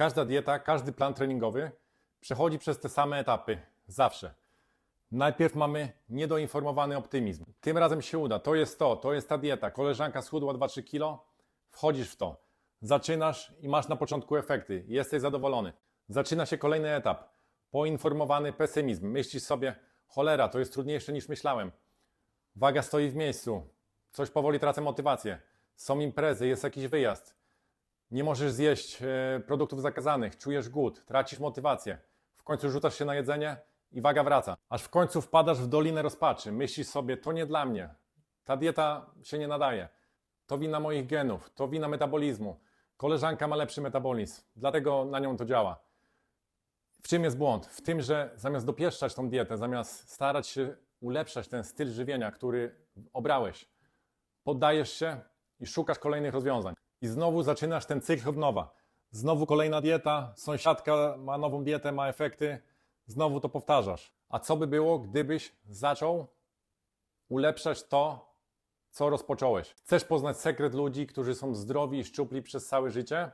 Każda dieta, każdy plan treningowy przechodzi przez te same etapy. Zawsze. Najpierw mamy niedoinformowany optymizm. Tym razem się uda. To jest to, to jest ta dieta. Koleżanka schudła 2-3 kilo, wchodzisz w to. Zaczynasz i masz na początku efekty. Jesteś zadowolony. Zaczyna się kolejny etap. Poinformowany pesymizm. Myślisz sobie, cholera, to jest trudniejsze niż myślałem. Waga stoi w miejscu. Coś powoli tracę motywację. Są imprezy, jest jakiś wyjazd. Nie możesz zjeść e, produktów zakazanych, czujesz głód, tracisz motywację. W końcu rzucasz się na jedzenie i waga wraca. Aż w końcu wpadasz w dolinę rozpaczy. Myślisz sobie, to nie dla mnie. Ta dieta się nie nadaje. To wina moich genów, to wina metabolizmu. Koleżanka ma lepszy metabolizm, dlatego na nią to działa. W czym jest błąd? W tym, że zamiast dopieszczać tą dietę, zamiast starać się ulepszać ten styl żywienia, który obrałeś, poddajesz się i szukasz kolejnych rozwiązań. I znowu zaczynasz ten cykl od nowa. Znowu kolejna dieta, sąsiadka ma nową dietę, ma efekty, znowu to powtarzasz. A co by było, gdybyś zaczął ulepszać to, co rozpocząłeś? Chcesz poznać sekret ludzi, którzy są zdrowi i szczupli przez całe życie?